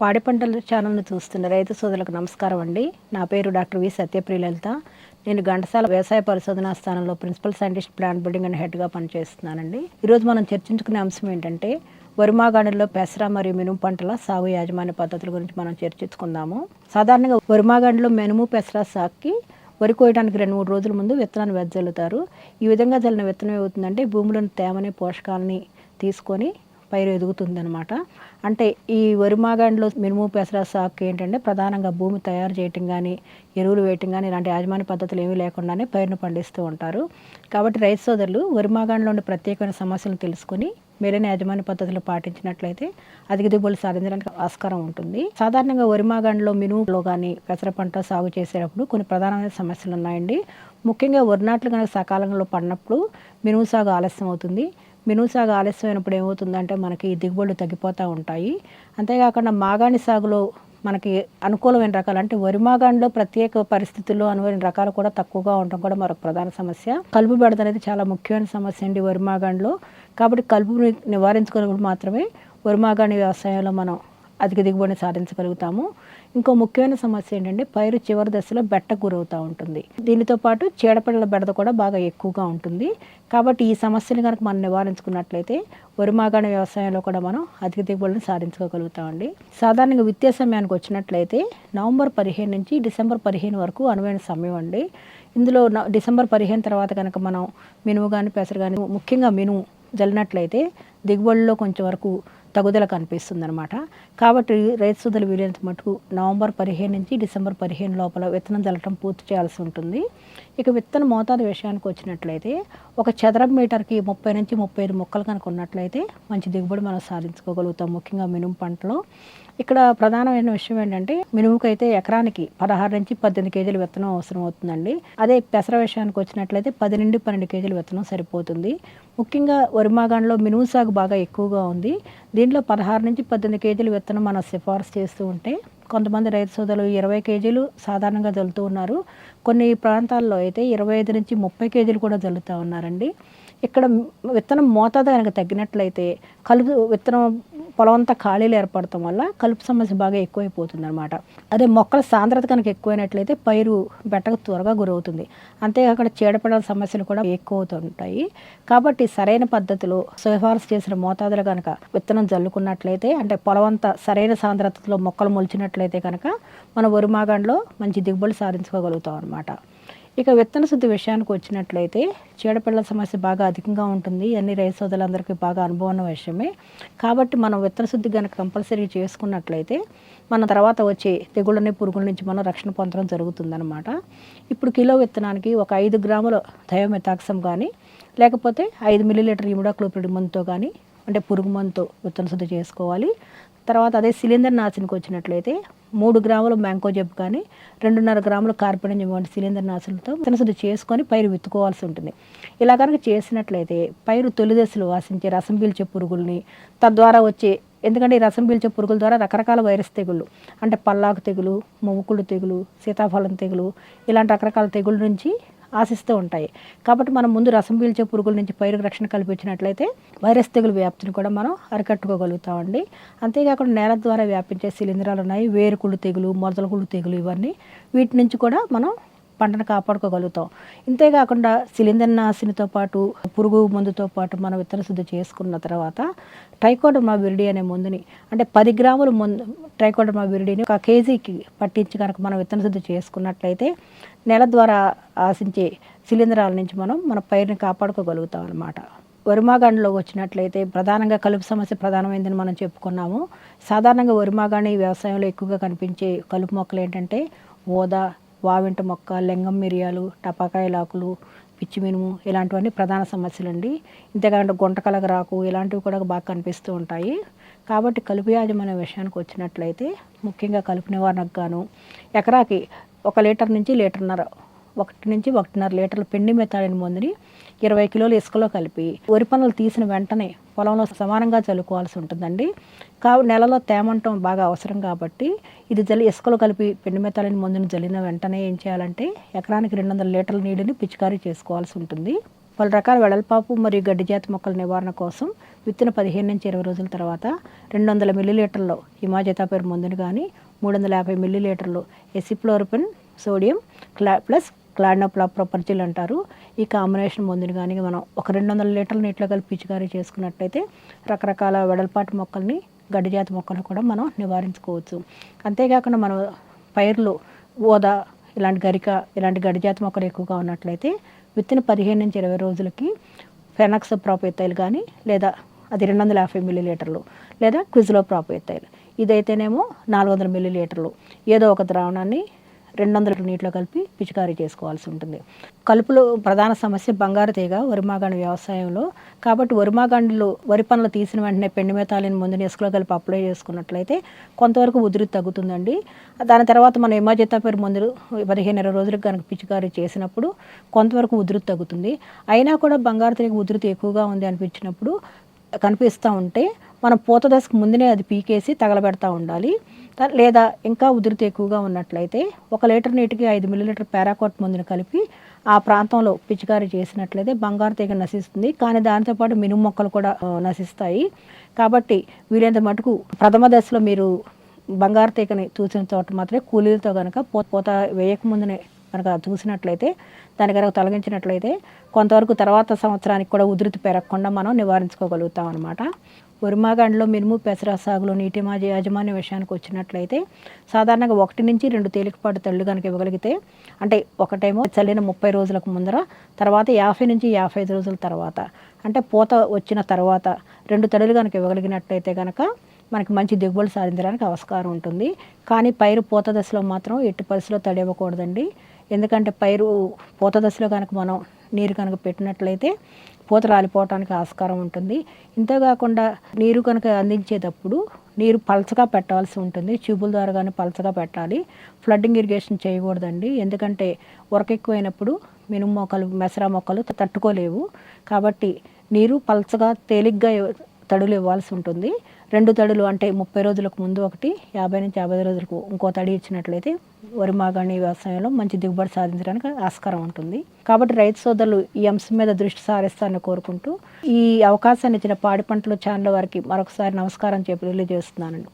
పాడి పంటల ఛానల్ను చూస్తున్న రైతు సోదరులకు నమస్కారం అండి. నా పేరు డాక్టర్ వి సత్యప్రియలలిత. నేను ఘంటసాల వ్యవసాయ పరిశోధనా స్థానంలో principal scientist plant breeding and హెడ్గా పనిచేస్తున్నానండి. ఈరోజు మనం చర్చించుకునే అంశం ఏంటంటే వరిమాగాణిలో పెసర మరియు మినుము పంటల సాగు యాజమాన్య పద్ధతుల గురించి మనం చర్చించుకుందాము. సాధారణంగా వరిమాగాణిలో మినుము పెసర సాగుకి వరి కోయడానికి రెండు మూడు రోజుల ముందు విత్తనాన్ని వెదజల్లుతారు. ఈ విధంగా చల్లిన విత్తనం ఏమవుతుందంటే భూమిలోని తేమని పోషకాలని తీసుకొని పైరు ఎదుగుతుందనమాట అంటే ఈ వరి మాగాండ్లో మినుము పెసర సాగుకి ఏంటంటే ప్రధానంగా భూమి తయారు చేయటం కానీ ఎరువులు వేయటం కానీ ఇలాంటి యాజమాన్య పద్ధతులు ఏమీ లేకుండానే పైరును పండిస్తూ ఉంటారు. కాబట్టి రైతు సోదరులు వరి మాగాండ్లో ఉండే ప్రత్యేకమైన సమస్యలను తెలుసుకుని మేలైన యాజమాన్య పద్ధతులు పాటించినట్లయితే అధిక దిగుబడులు సాధించడానికి ఆస్కారం ఉంటుంది. సాధారణంగా వరి మాగాండ్లో మినుములో కానీ పెసర పంట సాగు చేసేటప్పుడు కొన్ని ప్రధానమైన సమస్యలు ఉన్నాయండి. ముఖ్యంగా వరి నాట్లు కనుక సకాలంలో పడినప్పుడు మినుము సాగు ఆలస్యం అవుతుంది. మినుము సాగు ఆలస్యమైనప్పుడు ఏమవుతుందంటే మనకి దిగుబడులు తగ్గిపోతూ ఉంటాయి. అంతేకాకుండా మాగాణి సాగులో మనకి అనుకూలమైన రకాలు అంటే వరి మాగాణిలో ప్రత్యేక పరిస్థితుల్లో అనువైన రకాలు కూడా తక్కువగా ఉండడం కూడా మరొక ప్రధాన సమస్య. కలుపు బెడద అనేది చాలా ముఖ్యమైన సమస్య అండి వరి మాగాణిలో కాబట్టి కలుపుని నివారించుకున్నప్పుడు మాత్రమే వరి మాగాణి వ్యవసాయంలో మనం అధిక దిగుబడిని సాధించగలుగుతాము. ఇంకో ముఖ్యమైన సమస్య ఏంటంటే పైరు చివరి దశలో బెట్ట గురవుతూ ఉంటుంది. దీనితో పాటు చీడపీడల బెడద కూడా బాగా ఎక్కువగా ఉంటుంది. కాబట్టి ఈ సమస్యని కనుక మనం నివారించుకున్నట్లయితే వరిమాగాణ వ్యవసాయంలో కూడా మనం అధిక దిగుబడిని సాధించుకోగలుగుతామండి సాధారణంగా విత్తే సమయానికి వచ్చినట్లయితే నవంబర్ పదిహేను నుంచి డిసెంబర్ పదిహేను వరకు అనువైన సమయం అండి. ఇందులో న- డిసెంబర్ పదిహేను తర్వాత కనుక మనం మినుము కానీ పెసరు కానీ ముఖ్యంగా మినుము జల్లినట్లయితే దిగుబడిలో కొంచెం వరకు తగుదల కనిపిస్తుంది అనమాట కాబట్టి రైతు సోదరులు వీలైనంత మటుకు నవంబర్ పదిహేను నుంచి డిసెంబర్ పదిహేను లోపల విత్తనం చల్లటం పూర్తి చేయాల్సి ఉంటుంది. ఇక విత్తన మోతాదు విషయానికి వచ్చినట్లయితే ఒక చదరపు మీటర్కి ముప్పై నుంచి ముప్పై ఐదు మొక్కలు కనుక ఉన్నట్లయితే మంచి దిగుబడి మనం సాధించుకోగలుగుతాం. ముఖ్యంగా మినుము పంటలో ఇక్కడ ప్రధానమైన విషయం ఏంటంటే మినుముకైతే ఎకరానికి పదహారు నుంచి పద్దెనిమిది కేజీల విత్తనం అవసరం అవుతుందండి. అదే పెసర విషయానికి వచ్చినట్లయితే పది నుండి పన్నెండు కేజీల విత్తనం సరిపోతుంది. ముఖ్యంగా వరిమాగాంలో మినుము సాగు బాగా ఎక్కువగా ఉంది. దీంట్లో పదహారు నుంచి పద్దెనిమిది కేజీల విత్తనం మనం సిఫార్సు చేస్తూ ఉంటే కొంతమంది రైతు సోదరులు ఇరవై కేజీలు సాధారణంగా జల్లుతూ ఉన్నారు. కొన్ని ప్రాంతాల్లో అయితే ఇరవై ఐదు నుంచి ముప్పై కేజీలు కూడా జల్లుతూ ఉన్నారండి. ఇక్కడ విత్తనం మోతాదు కనుక తగ్గినట్లయితే కలుపు విత్తనం పొలం అంతా ఖాళీలు ఏర్పడటం వల్ల కలుపు సమస్య బాగా ఎక్కువైపోతుంది అనమాట అదే మొక్కల సాంద్రత కనుక ఎక్కువైనట్లయితే పైరు బెట్టకు త్వరగా గురవుతుంది. అంతేకాకుండా చీడపీడల సమస్యలు కూడా ఎక్కువ అవుతుంటాయి కాబట్టి సరైన పద్ధతిలో సిఫార్సు చేసిన మోతాదులు కనుక విత్తనం జల్లుకున్నట్లయితే అంటే పొలం అంతా సరైన సాంద్రతలో మొక్కలు మొలిచినట్లయితే కనుక మన వరిమాగంలో మంచి దిగుబడి సాధించుకోగలుగుతాం అనమాట ఇక విత్తన శుద్ధి విషయానికి వచ్చినట్లయితే చీడపిల్లల సమస్య బాగా అధికంగా ఉంటుంది. అన్ని రైతు సోదరులందరికీ బాగా అనుభవం ఉన్న విషయమే. కాబట్టి మనం విత్తన శుద్ధి కనుక కంపల్సరీ చేసుకున్నట్లయితే మన తర్వాత వచ్చే తెగుళ్ళని పురుగుల నుంచి మనం రక్షణ పొందడం జరుగుతుందన్నమాట. ఇప్పుడు కిలో విత్తనానికి ఒక ఐదు గ్రాముల థయోమెతాక్సం కానీ లేకపోతే ఐదు మిల్లీలీటర్ ఇమిడాక్లోపిడ్ మందుతో కానీ అంటే పురుగు మందుతో విత్తన శుద్ధి చేసుకోవాలి. తర్వాత అదే సిలిండర్ నాశనికి వచ్చినట్లయితే మూడు గ్రాముల జబ్బు కానీ రెండున్నర గ్రాముల కార్బనిజం వంటి సిలిండర్ నాశులతో విత్తనశుద్ధి చేసుకొని పైరు విత్తుకోవాల్సి ఉంటుంది. ఇలా కనుక చేసినట్లయితే పైరు తొలి దశలో వాసించే రసం పీల్చే పురుగుల్ని తద్వారా వచ్చే ఎందుకంటే ఈ రసం పీల్చే పురుగుల ద్వారా రకరకాల వైరస్ తెగుళ్ళు అంటే పల్లాకు తెగులు మొవ్వుకుళ్ళు తెగులు సీతాఫలం తెగులు ఇలాంటి రకరకాల తెగుళ్ళ నుంచి ఆశిస్తూ ఉంటాయి. కాబట్టి మనం ముందు రసం పీల్చే పురుగుల నుంచి పైరుకు రక్షణ కల్పించినట్లయితే వైరస్ తెగులు వ్యాప్తిని కూడా మనం అరికట్టుకోగలుగుతామండి. అంతేకాకుండా నేల ద్వారా వ్యాపించే శిలీంధ్రాలు ఉన్నాయి. వేరుకుళ్ళు తెగులు మొదలకుళ్ళు తెగులు ఇవన్నీ. వీటి నుంచి కూడా మనం పంటను కాపాడుకోగలుగుతాం. ఇంతేకాకుండా శిలీంద్ర నాశినితో పాటు పురుగు మందుతో పాటు మనం విత్తన శుద్ధి చేసుకున్న తర్వాత ట్రైకోడమా విరిడి అనే మందుని అంటే పది గ్రాముల మందు ట్రైకోడమా విరిడిని ఒక కేజీకి పట్టించి కనుక మనం విత్తన శుద్ధి చేసుకున్నట్లయితే నెల ద్వారా ఆశించే శిలీంధ్రాల నుంచి మనం మన పైరుని కాపాడుకోగలుగుతాం అన్నమాట. వరిమాగాణిలో వచ్చినట్లయితే ప్రధానంగా కలుపు సమస్య ప్రధానమైందని మనం చెప్పుకున్నాము. సాధారణంగా వరిమాగాణి వ్యవసాయంలో ఎక్కువగా కనిపించే కలుపు మొక్కలు ఏంటంటే ఓదా వావింట మొక్క లెంగం మిరియాలు టపాకాయలాకులు పిచ్చి మినుము ఇలాంటివన్నీ ప్రధాన సమస్యలు అండి ఇంతేకాకుండా గుంటకలగ రాకు ఇలాంటివి కూడా బాగా కనిపిస్తూ ఉంటాయి. కాబట్టి కలుపు యాజమాన్య విషయానికి వచ్చినట్లయితే ముఖ్యంగా కలుపు నివారణకు గాను ఎకరాకి ఒక లీటర్ నుంచి లీటర్న్నర ఒకటి నుంచి ఒకటిన్నర లీటర్ల పిండి మెత్తాడిన మందుని ఇరవై కిలోలు ఇసుకలో కలిపి వరి పనులు తీసిన వెంటనే పొలంలో సమానంగా చల్లుకోవాల్సి ఉంటుందండి. కావు నెలలో తేమంటం బాగా అవసరం కాబట్టి ఇది జల్లి ఇసుకలో కలిపి పిండి మెత్తాడిన మందుని జల్లిన వెంటనే ఏం చేయాలంటే ఎకరానికి రెండు వందల లీటర్ల నీటిని పిచికారీ చేసుకోవాల్సి ఉంటుంది. పలు రకాల వెడల్పాపు మరియు గడ్డి జాతి మొక్కల నివారణ కోసం విత్తిన పదిహేను నుంచి ఇరవై రోజుల తర్వాత రెండు వందల మిల్లీలీటర్లు హిమాజతాపేర్ మందుని కానీ మూడు వందల యాభై మిల్లీలీటర్లు ఎసిప్లోరిపిన్ సోడియం క్లా ప్లస్ క్లాడినోప్లాప్రోపర్జిల్ అంటారు. ఈ కాంబినేషన్ మందుని కానీ మనం ఒక రెండు వందల లీటర్ల నీటిలో కలిపి పిచికారీ చేసుకున్నట్టయితే రకరకాల వెడల్పాటి మొక్కల్ని గడ్డి జాతి కూడా మనం నివారించుకోవచ్చు. అంతేకాకుండా మనం పైర్లు ఓదా ఇలాంటి గరిక ఇలాంటి గడ్డి జాతి మొక్కలు ఎక్కువగా ఉన్నట్లయితే విత్తిన పదిహేను నుంచి ఇరవై రోజులకి ఫెనక్స్ ప్రాపేతైల్ కానీ లేదా అది రెండు వందల యాభై మిల్లీలీటర్లు లేదా క్విజ్లో ప్రాపేతైల్ ఇదైతేనేమో నాలుగు వందల మిల్లీలీటర్లు. ఏదో ఒక ద్రావణాన్ని రెండు వందల నీటిలో కలిపి పిచికారీ చేసుకోవాల్సి ఉంటుంది. కలుపులో ప్రధాన సమస్య బంగారు తీగ వరిమాగాండి వ్యవసాయంలో. కాబట్టి వరిమాగాండిలో వరి పనులు తీసిన వెంటనే పెండి మెతాలిన్ ముందు ఇసుకలో కలిపి అప్లై చేసుకున్నట్లయితే కొంతవరకు ఉధృతి తగ్గుతుందండి. దాని తర్వాత మనం పేరు మందులు పదిహేను ఇరవై రోజులకు కనుక పిచికారీ చేసినప్పుడు కొంతవరకు ఉధృతి తగ్గుతుంది. అయినా కూడా బంగారు తీగ ఉధృతి ఎక్కువగా ఉంది అనిపించినప్పుడు కనిపిస్తూ ఉంటే మనం పూత దశకు ముందునే అది పీకేసి తగలబెడతా ఉండాలి. లేదా ఇంకా ఉధృతి ఎక్కువగా ఉన్నట్లయితే ఒక లీటర్ నీటికి ఐదు మిల్లీలీటర్ పారాకోట్ మందుని కలిపి ఆ ప్రాంతంలో పిచికారీ చేసినట్లయితే బంగారు తీగ నశిస్తుంది. కానీ దాంతోపాటు మినుము మొక్కలు కూడా నశిస్తాయి. కాబట్టి వీలైనంత మటుకు ప్రథమ దశలో మీరు బంగారు తీగని చూసిన చోట మాత్రమే కూలీలతో కనుక పూత వేయకముందునే కనుక చూసినట్లయితే దాని కనుక తొలగించినట్లయితే కొంతవరకు తర్వాత సంవత్సరానికి కూడా ఉధృతి పెరగకుండా మనం నివారించుకోగలుగుతాం అనమాట ఉరిమాగండ్లో మినుము పెసర సాగులో నీటి మాజీ యాజమాన్య విషయానికి వచ్చినట్లయితే సాధారణంగా ఒకటి నుంచి రెండు తేలికపాటు తల్లి కనుక ఇవ్వగలిగితే అంటే ఒకటేమో చల్లిన ముప్పై రోజులకు ముందర తర్వాత యాభై నుంచి యాభై ఐదు రోజుల తర్వాత అంటే పూత వచ్చిన తర్వాత రెండు తడులు కనుక ఇవ్వగలిగినట్లయితే కనుక మనకి మంచి దిగుబడి సాధించడానికి ఆస్కారం ఉంటుంది. కానీ పైరు పూత దశలో మాత్రం ఎట్టి పరిస్థితిలో తడి ఇవ్వకూడదండి. ఎందుకంటే పైరు పూత దశలో కనుక మనం నీరు కనుక పెట్టినట్లయితే పూత రాలిపోవడానికి ఆస్కారం ఉంటుంది. ఇంతేకాకుండా నీరు కనుక అందించేటప్పుడు నీరు పలచగా పెట్టాల్సి ఉంటుంది. ట్యూబుల ద్వారా కానీ పలచగా పెట్టాలి. ఫ్లడ్డింగ్ ఇరిగేషన్ చేయకూడదండి. ఎందుకంటే ఉరకెక్కువైనప్పుడు మినుము మొక్కలు మెసరా మొక్కలు తట్టుకోలేవు. కాబట్టి నీరు పలచగా తేలిగ్గా తడులు ఇవ్వాల్సి ఉంటుంది. రెండు తడులు అంటే ముప్పై రోజులకు ముందు ఒకటి యాభై నుంచి యాభై రోజులకు ఇంకో తడి ఇచ్చినట్లయితే వరి మాగాణి వ్యవసాయంలో మంచి దిగుబడి సాధించడానికి ఆస్కారం ఉంటుంది. కాబట్టి రైతు సోదరులు ఈ అంశం మీద దృష్టి సారిస్తారని కోరుకుంటూ ఈ అవకాశాన్ని ఇచ్చిన పాడి పంటలు ఛానల్ వారికి మరొకసారి నమస్కారం చెప్పి తెలియజేస్తున్నానండి.